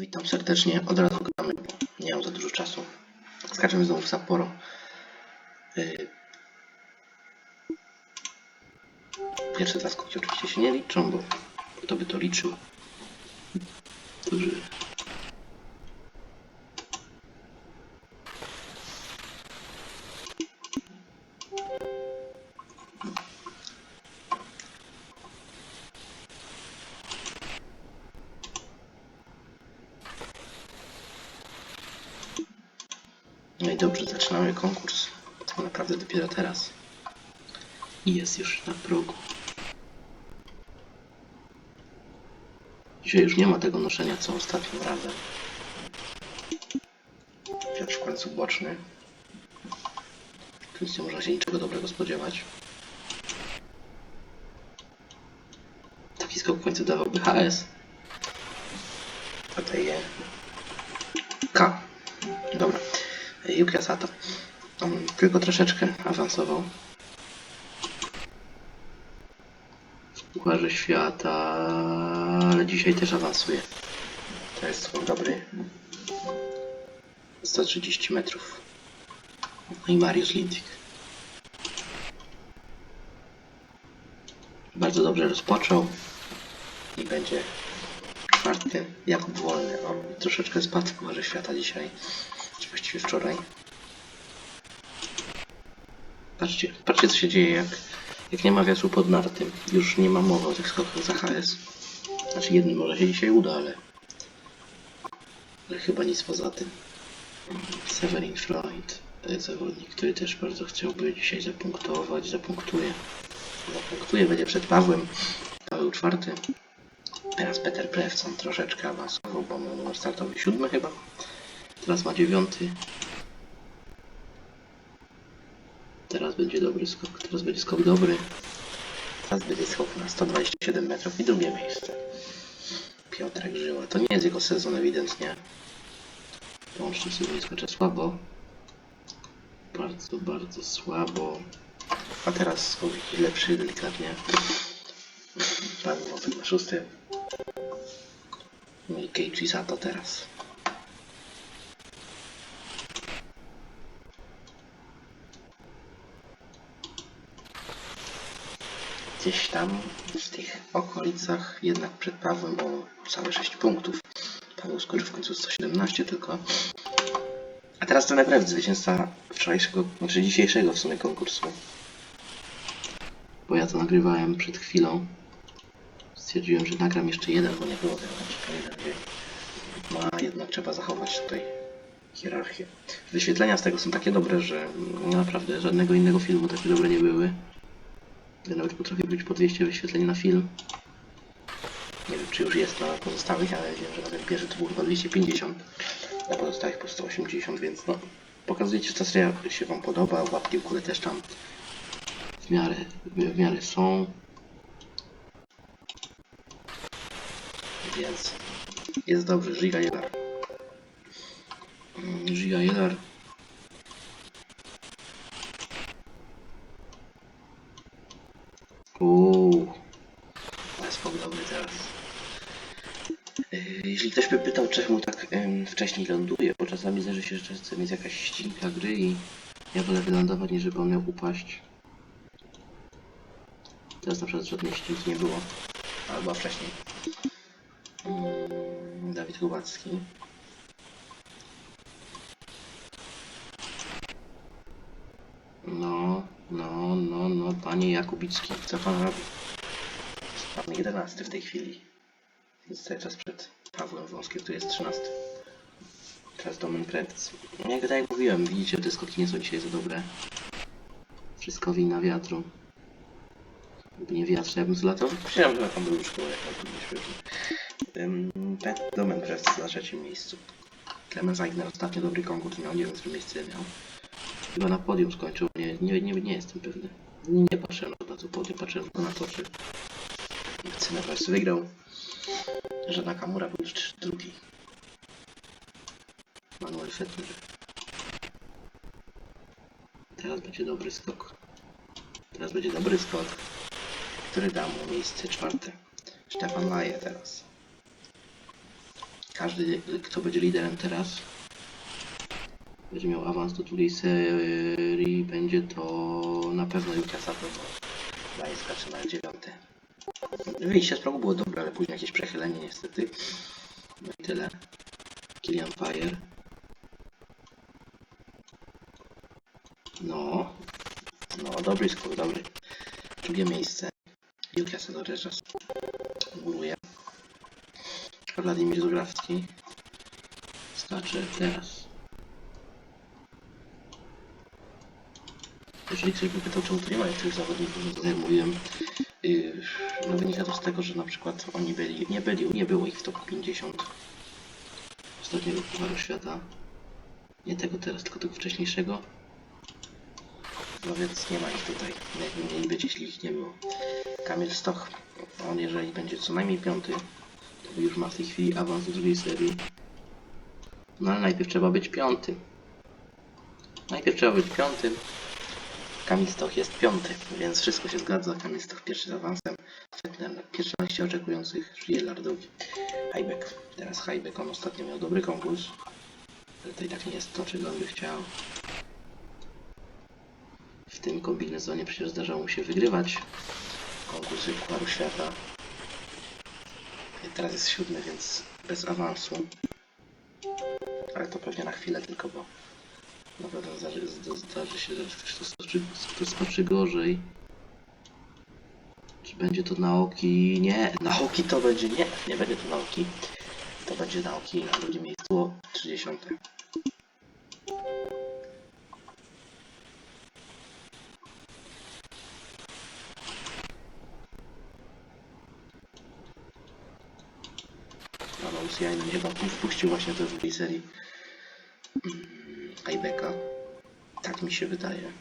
Witam serdecznie. Od razu gramy, bo nie mam za dużo czasu. Skaczemy znowu w Sapporo. Yy. Pierwsze dwa skoki oczywiście się nie liczą, bo kto by to liczył. Dobrze. Naprawdę dopiero teraz. I jest już na progu. Dzisiaj już nie ma tego noszenia co ostatnim razem. Wiatr w końcu boczny. Więc nie można się niczego dobrego spodziewać. Taki skok w końcu dawałby HS. A to je K. Dobra. Yuki Asato. On tylko troszeczkę awansował. Pucharze Świata, ale dzisiaj też awansuje. To jest dobry. 130 metrów. No i Mariusz Lindik. Bardzo dobrze rozpoczął i będzie czwarty. Jakub Wolny. On troszeczkę spadł w Pucharze Świata dzisiaj. Czy właściwie wczoraj. Patrzcie, patrzcie co się dzieje, jak, jak nie ma wiatru pod nartym. Już nie ma mowy o tych skokach za HS. Znaczy jednym może się dzisiaj uda, ale... Ale chyba nic poza tym. Severin Freud to jest zawodnik, który też bardzo chciałby dzisiaj zapunktować, zapunktuje. Zapunktuje, będzie przed Pawłem. Paweł czwarty. Teraz Peter Prewcon troszeczkę awansował, bo miał numer startowy siódmy chyba. Teraz ma dziewiąty. Teraz będzie dobry skok. Teraz będzie skok dobry. Teraz będzie skok na 127 metrów i drugie miejsce. Piotrek Żyła. To nie jest jego sezon ewidentnie. Łącznie sobie skacze słabo. Bardzo, bardzo słabo. A teraz skok lepszy, delikatnie. Wątek na szóstym. No i Keiichi Sato teraz. Gdzieś tam w tych okolicach, jednak przed Pawłem o całe 6 punktów. Paweł skończył w końcu 117 tylko. A teraz to naprawdę zwycięzca wczorajszego, znaczy dzisiejszego w sumie konkursu. Bo ja to nagrywałem przed chwilą. Stwierdziłem, że nagram jeszcze jeden, bo nie było tego. No a jednak trzeba zachować tutaj hierarchię. Wyświetlenia z tego są takie dobre, że naprawdę żadnego innego filmu takie dobre nie były. Ja nawet potrafię być po 200 wyświetleń na film. Nie wiem, czy już jest na pozostałych, ale wiem, że na ten pierwszy to było chyba 250, na pozostałych po 180, więc no, pokazujecie, że ta się Wam podoba, łapki w górę też tam w miarę, w miarę są. Więc jest dobrze, Giga Jelar. Mm, Giga Jelar Uuu, ale skok dobry teraz. Yy, Jeśli ktoś by pytał, czemu tak em, wcześniej ląduje, bo czasami zdarzy się, że czasem jest jakaś ścinka gry i ja wolę wylądować, niż żeby on miał upaść. Teraz na przykład żadnej ścinki nie było, albo wcześniej. Mm, Dawid Kubacki. No, no, no, no, panie Jakubicki, co pan robi? Pan 11 w tej chwili. Jest cały czas przed Pawłem Wąskim, który jest 13. Teraz Domen. No, Jak tak jak mówiłem, widzicie, te skoki nie są dzisiaj za dobre. Wszystko wina wiatru. Gdyby nie wiatr, ja bym zlatał. Myślałem, że tam był szkołę, jak to nie świetnie. Um, Domen Krebs na trzecim miejscu. Clemens Eigner ostatnio dobry konkurs miał, nie wiem, które miejsce miał. Chyba na podium skończył, nie, nie, nie, nie jestem pewny. Nie patrzyłem na to podium, patrzyłem tylko na to, czy Cenebers wygrał. Że Nakamura był drugi. Manuel Fettner. Teraz będzie dobry skok. Teraz będzie dobry skok, który da mu miejsce czwarte. Stefan Laje teraz. każdy, kto będzie liderem teraz, będzie miał awans do drugiej serii, będzie to na pewno Yuka Sato, bo daje skacze na dziewiąte. Wyjście z progu było dobre, ale później jakieś przechylenie niestety. No i tyle. Killian Fire. No. No, dobry skór, dobry. Drugie miejsce. Yukia Sadoreżas. Góruje. Wladimir Zugrawski. Skacze teraz. Jeżeli ktoś by pytał, czemu tu nie ma tych zawodników, no to mówiłem, no wynika to z tego, że na przykład oni byli, nie byli, nie było ich w top 50 ostatniego Pucharu Świata. Nie tego teraz, tylko tego wcześniejszego. No więc nie ma ich tutaj. Jakby mieli być, jeśli ich nie było. Kamil Stoch, on jeżeli będzie co najmniej piąty, to już ma w tej chwili awans do drugiej serii. No ale najpierw trzeba być piąty. Najpierw trzeba być piątym. Kamil Stoch jest piąty, więc wszystko się zgadza. Kamil Stoch pierwszy z awansem. Fetner pierwszy liście oczekujących, Żyjelar drugi. Hajbek. Teraz Hajbek, on ostatnio miał dobry konkurs. Ale to i tak nie jest to, czego by chciał. W tym kombinezonie przecież zdarzało mu się wygrywać konkursy Pucharu Świata. Teraz jest siódmy, więc bez awansu. Ale to pewnie na chwilę tylko, bo na pewno zdarzy, zda- zdarzy się, że ktoś to skoczy gorzej. Czy będzie to Naoki? Nie, Naoki to będzie, nie, nie będzie to Naoki. To będzie Naoki na drugim miejscu, 30. Paweł Siajny chyba wpuścił właśnie to w drugiej serii. Ajbeka. Tak mi się wydaje.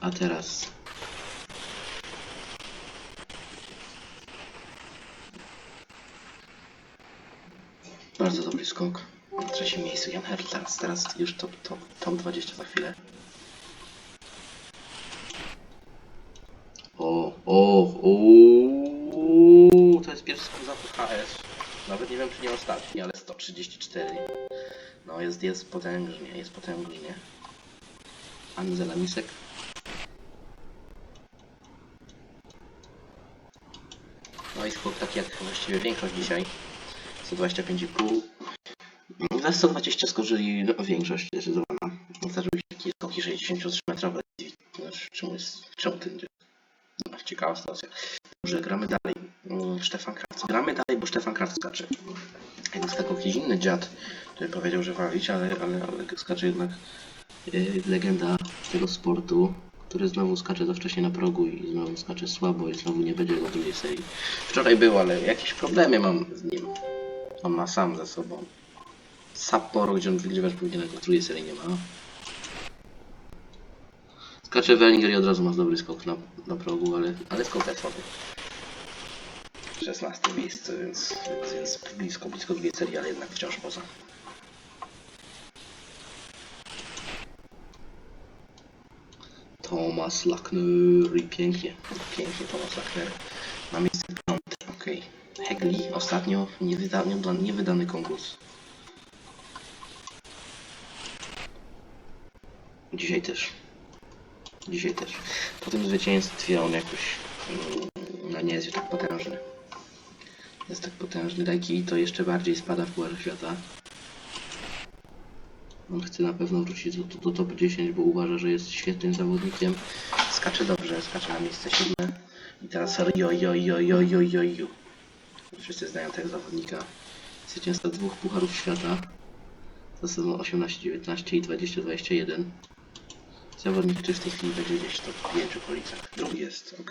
A teraz. Bardzo dobry skok. Na trzecim miejscu Jan Herl. Teraz, teraz już top, top, top 20 za chwilę. 34. No jest, jest potężnie, jest potężnie. Angela Misek. No i skok tak jak właściwie większość dzisiaj. 125,5. Na 120 skoczyli no, większość zdecydowana. Zdarzyły się takie skoki 63-metrowe. Znaczy, czemu jest, czemu ten ciekawa sytuacja. Dobrze, gramy dalej. Mm, Stefan Krawca. Gramy dalej, bo Stefan Krawca skacze. Jakby skakał jakiś inny dziad, który powiedział, że walić, ale, ale, ale skacze jednak yy, legenda tego sportu, który znowu skacze za wcześnie na progu i znowu skacze słabo i znowu nie będzie go w drugiej serii. Wczoraj był, ale jakieś problemy mam z nim. On ma sam ze sobą. Sapporo, gdzie on wygrywać powinien, go w drugiej serii nie ma. Skacze Wellinger i od razu masz dobry skok na, na progu, ale, ale skok sobie. 16 miejsce, więc, więc, blisko, blisko drugiej serii, ale jednak wciąż poza. Thomas Lackner i pięknie, pięknie Thomas Lackner. Na miejsce piąte, okej. Hegli ostatnio niewydany, niewydany konkurs. Dzisiaj też. Dzisiaj też. Po tym zwycięstwie on jakoś mm, no nie jest tak potężny. Jest tak potężny. Daiki to jeszcze bardziej spada w Pucharze Świata. On chce na pewno wrócić do, do top 10, bo uważa, że jest świetnym zawodnikiem. Skacze dobrze, skacze na miejsce siódme. I teraz Rio, Rio, Rio, Rio, Rio, Rio, Rio. Wszyscy znają tego zawodnika. Zwycięzca dwóch Pucharów Świata. To są 18-19 i 20-21. Zawodnik, który w tej chwili będzie gdzieś w top 5 okolicach. Drugi jest, ok.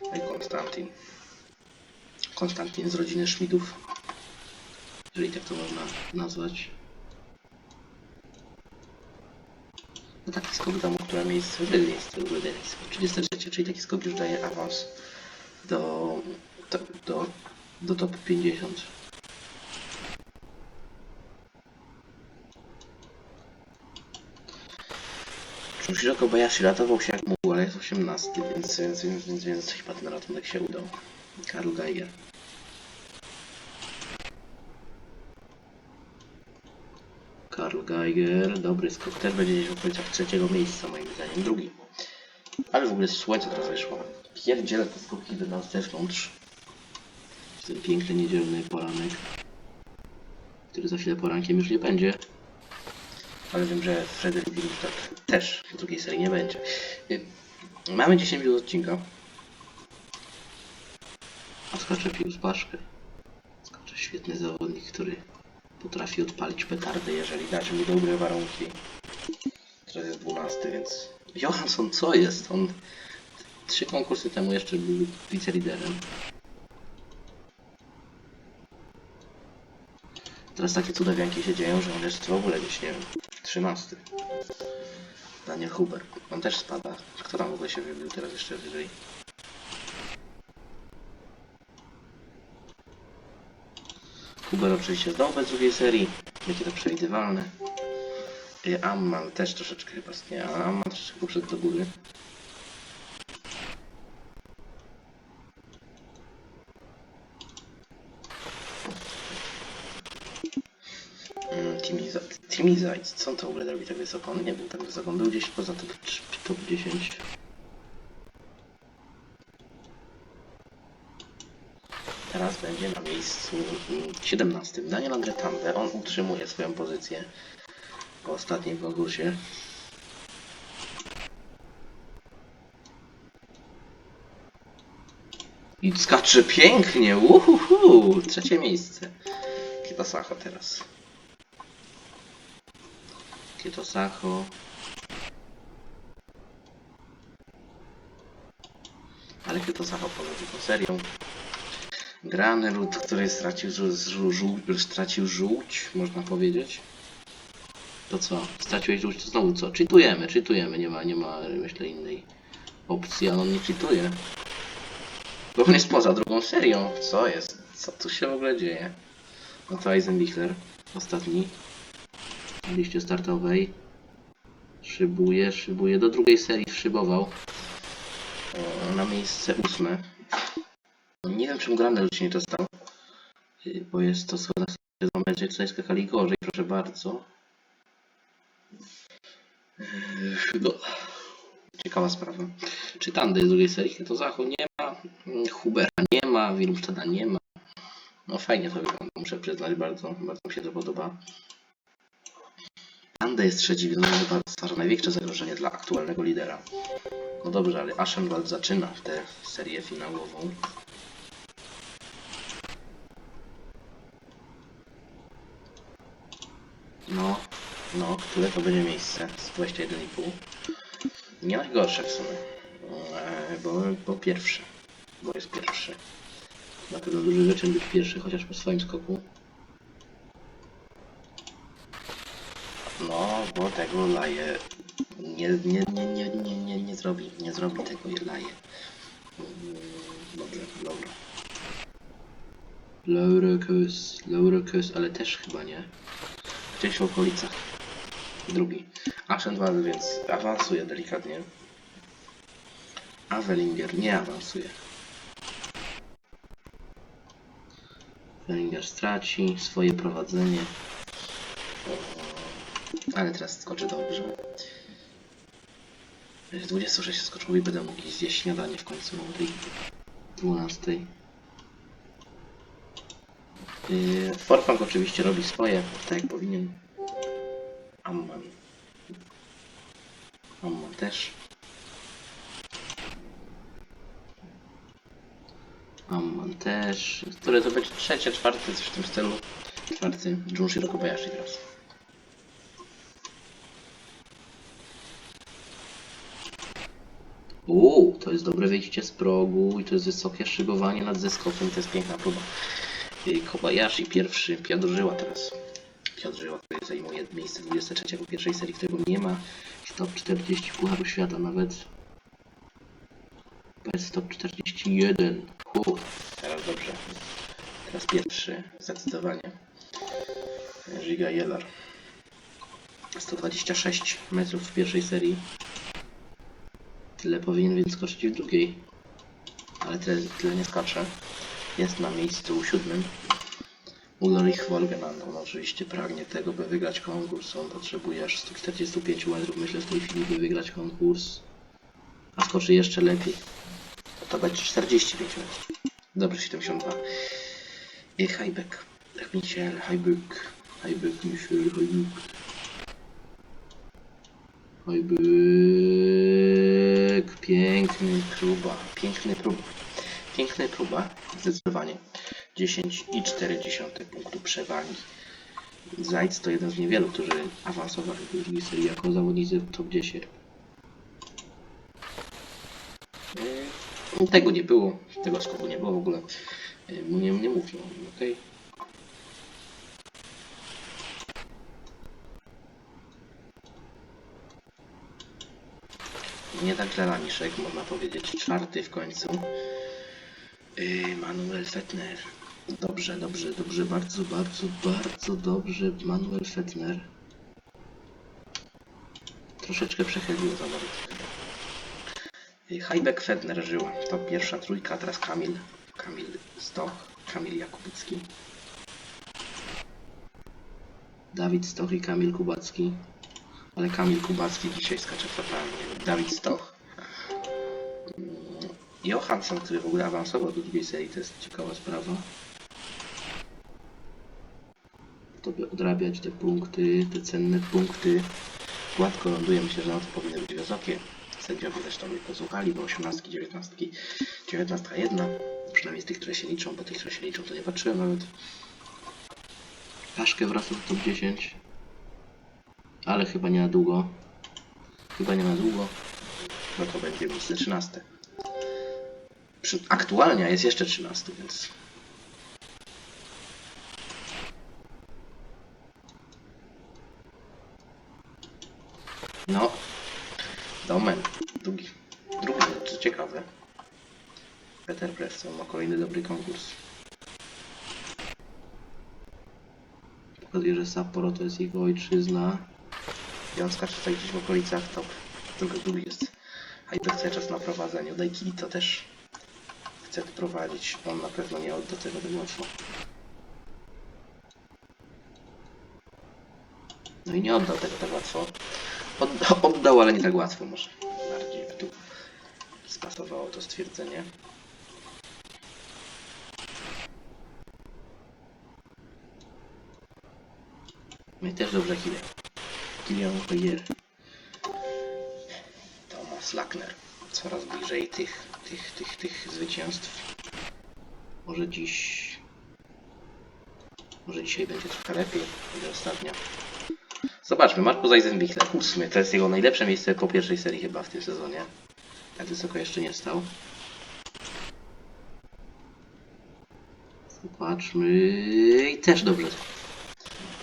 No i Konstantin. Konstantin z rodziny Szmidów. Jeżeli tak to można nazwać. No taki skok damu, które miejsce, wydaje miejsce, wydaje miejsce. 33, czyli taki skok już daje awans do, do, do, do top 50. Yoshiro Kobayashi ratował się jak mógł, ale jest 18, więc, więc, więc, więc, więc chyba ten ratunek się udał. Karl Geiger. Karl Geiger, dobry skok, też będzie gdzieś w okolicach trzeciego miejsca moim zdaniem, drugi. Ale w ogóle słońce teraz wyszło. Pierdzielę te skoki do nas zewnątrz. Ten piękny niedzielny poranek, który za chwilę porankiem już nie będzie. Ale wiem, że Frederick Wilmstadt też w drugiej serii nie będzie. Y, Mamy 10 minut odcinka. A skacze Pius Paszkę. Skacze świetny zawodnik, który potrafi odpalić petardę, jeżeli dać mu dobre warunki. Teraz jest 12, więc... Johansson, co jest? On trzy konkursy temu jeszcze był wiceliderem. Teraz takie cudawianki się dzieją, że on jest w ogóle gdzieś, nie wiem, 13. Daniel Huber. On też spada. Kto tam w ogóle się wybił teraz jeszcze wyżej? Huber oczywiście znowu bez drugiej serii. Będzie to przewidywalne. I Amman też troszeczkę chyba nie, a Amman troszeczkę poszedł do góry. Mm, Timizajc, co on to w ogóle robi tak wysoko? On nie był tak wysoko, on był gdzieś poza top, top 10. Teraz będzie na miejscu mm, 17. Daniel Andretande, on utrzymuje swoją pozycję po ostatnim konkursie. I skacze pięknie, uhuhu, trzecie miejsce. Kitasacho teraz. Kitasacho. Ale Kitasacho poza tą serią. Granelud, który stracił, żół, stracił żółć, można powiedzieć. To co? Straciłeś żółć, to znowu co? Czytujemy, czytujemy, nie ma, nie ma, myślę, innej opcji, ale on nie czytuje. Bo on jest poza drugą serią. Co jest? Co tu się w ogóle dzieje? No to Eisenbichler, ostatni. Na liście startowej. Szybuje, szybuje. Do drugiej serii szybował. Na miejsce ósme. No, Nie wiem, czemu Granel się nie dostał. Y, Bo jest to schoda sezon, będzie tutaj skakali gorzej, proszę bardzo. Yy, No. Ciekawa sprawa. Czy Tandy z drugiej serii to Zachu nie ma, mm, Hubera nie ma, Wilmstada nie ma. No fajnie to wygląda, muszę przyznać, bardzo, bardzo mi się to podoba. Tanda jest trzeci, on chyba stwarza największe zagrożenie dla aktualnego lidera. No dobrze, ale Aschenwald zaczyna tę serię finałową. No, no, które to będzie miejsce? Z 21,5. Nie najgorsze w sumie. E, Bo, bo pierwszy. Bo jest pierwszy. Na pewno duży wyczyn być pierwszy, chociaż po swoim skoku. No, bo tego laje nie, nie, nie, nie, nie, nie, nie zrobi. Nie zrobi tego je laje. Mm, Dobrze, dobra. Laurakus, Laurakus, ale też chyba nie. Gdzieś w okolicach. Drugi. Aschenwald więc awansuje delikatnie. A Wellinger nie awansuje. Wellinger straci swoje prowadzenie. Ale teraz skoczy dobrze. Z 26 skoczył będę mógł zjeść śniadanie w końcu o tej 12. Yy, oczywiście robi swoje, tak jak powinien. Amman. Amman też. Amman też. Które to będzie trzecie, czwarte, coś w tym stylu. Czwarty, Junshiro Kobayashi teraz. Uuu, to jest dobre wyjście z progu i to jest wysokie szybowanie nad zeskokiem, to jest piękna próba. Kobayashi pierwszy, Piotr Żyła teraz. Piotr Żyła, zajmuje miejsce 23 w pierwszej serii, którego nie ma w top 40 Pucharu Świata nawet. To jest top 41. Hu, teraz dobrze. Teraz pierwszy, zdecydowanie. Giga Jelar. 126 metrów w pierwszej serii. Tyle powinien więc skoczyć w drugiej. Ale tyle, tyle nie skacze. Jest na miejscu siódmym. Ulrich Wolgeman, on oczywiście pragnie tego, by wygrać konkurs. On potrzebuje aż 145 metrów, myślę, w tej chwili, by wygrać konkurs. A skoczy jeszcze lepiej. To, będzie 45 metrów. Dobrze, 72. I Heibeck. Tak, Michel, Heibeck. Heibeck, Michel, Heibeck. Heibeck. Piękny próba. Piękny próba. Piękny próba. Zdecydowanie. 10,4 punktu przewagi. Zajc to jeden z niewielu, którzy awansowali do drugiej serii jako zawodnicy w top 10. Yy, Tego nie było, tego skoku nie było w ogóle. Yy, Nie, nie mówno, okej. Nie tak źle Laniszek, można powiedzieć. Czwarty w końcu. Yy, Manuel Fettner. Dobrze, dobrze, dobrze, bardzo, bardzo, bardzo dobrze. Manuel Fettner. Troszeczkę przechylił za nawet. Yy, Heibeck Fettner żył. To pierwsza trójka, teraz Kamil. Kamil Stoch, Kamil Jakubicki. Dawid Stoch i Kamil Kubacki. Ale Kamil Kubacki dzisiaj skacze fatalnie. Dawid Stoch. Johansson, który w ogóle awansował do drugiej serii, to jest ciekawa sprawa. To by odrabiać te punkty, te cenne punkty. Gładko ląduje, myślę, że na to powinny być wysokie. Sędziowie zresztą mnie posłuchali, bo 18, 19, 19 jedna. Przynajmniej z tych, które się liczą, bo tych, które się liczą, to nie patrzyłem nawet. Paszkę wraca do top 10. Ale chyba nie na długo. Chyba nie na długo. No to będzie miejsce 13. Aktualnie jest jeszcze 13, więc. No. Domen. Drugi. Drugi, co ciekawe. Peter Preston ma kolejny dobry konkurs. Pokazuje, że Sapporo to jest jego ojczyzna. I on skacze tutaj gdzieś w okolicach top. Drugi, drugi jest. Hyper cały czas na prowadzeniu. Daikili to też chce prowadzić. On na pewno nie odda tego tak łatwo. No i nie oddał tego tak łatwo. Oddał, oddał ale nie tak łatwo może. Bardziej by tu spasowało to stwierdzenie. No i też dobrze Kilian. Kilian Hoyer. Thomas Lackner. Coraz bliżej tych, tych, tych, tych zwycięstw. Może dziś... Może dzisiaj będzie trochę lepiej. Będzie ostatnia. Zobaczmy, Markus Eisenbichler, ósmy. To jest jego najlepsze miejsce po pierwszej serii chyba w tym sezonie. Tak wysoko jeszcze nie stał. Zobaczmy. I też dobrze.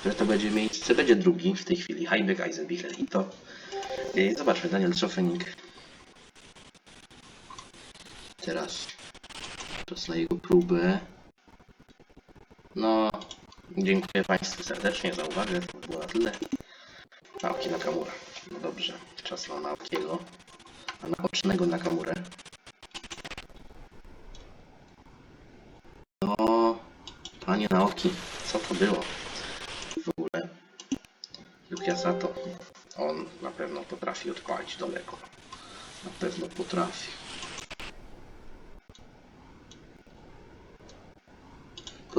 Że to będzie miejsce, będzie drugi w tej chwili. Heibeck, Eisenbichler i to. Zobaczmy, Daniel Schofening. Teraz czas na jego próbę. No, dziękuję Państwu serdecznie za uwagę. To było na tyle. Naoki Nakamura. No dobrze, czas na Naokiego. A naocznego Nakamurę. No, panie Naoki, co to było? W ogóle. Yukia Sato. On na pewno potrafi odpalić daleko. Na pewno potrafi.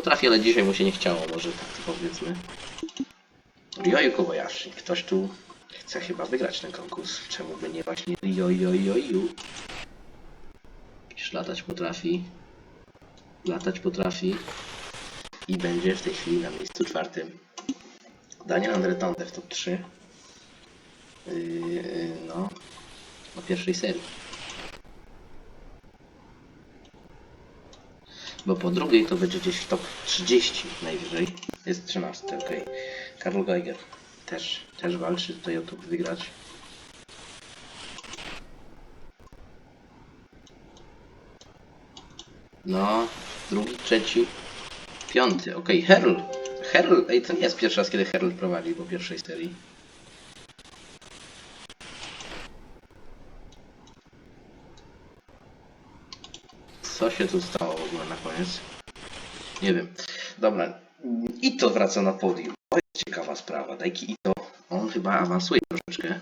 Potrafi, ale dzisiaj mu się nie chciało, może tak to powiedzmy. Ryoyu Kobayashi. Ktoś tu chce chyba wygrać ten konkurs. Czemu by nie właśnie Ryoyu? Przecież latać potrafi. Latać potrafi. I będzie w tej chwili na miejscu czwartym. Daniel Andretonte w top 3. Yy, no. Na pierwszej serii. Bo po drugiej to będzie gdzieś w top 30 najwyżej. Jest 13, ok. Karl Geiger też, też walczy tutaj o to wygrać. No, drugi, trzeci, piąty, ok. Herl. Herl, ej, to nie jest pierwszy raz, kiedy Herl prowadzi po pierwszej serii. Co się tu stało w ogóle na koniec? Nie wiem. Dobra. Ito wraca na podium. To jest ciekawa sprawa. Dajki Ito, on chyba awansuje troszeczkę.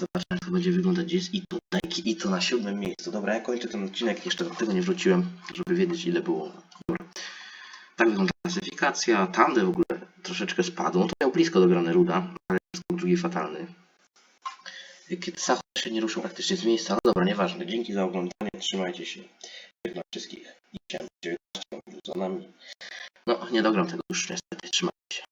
Zobaczmy jak to będzie wyglądać. Gdzie jest Ito? Dajki Ito na siódmym miejscu. Dobra, ja kończę ten odcinek. Jeszcze do tego nie wróciłem, żeby wiedzieć ile było. Dobra. Tak wygląda klasyfikacja. Tande w ogóle troszeczkę spadł. No to miał blisko do grany Ruda, ale drugi fatalny. Kiedy Sacho się nie ruszył praktycznie z miejsca. No dobra, nieważne. Dzięki za oglądanie. Trzymajcie się. Żegnam wszystkich. Chciałem 19 za nami. No, nie dogram tego już niestety. Trzymajcie się.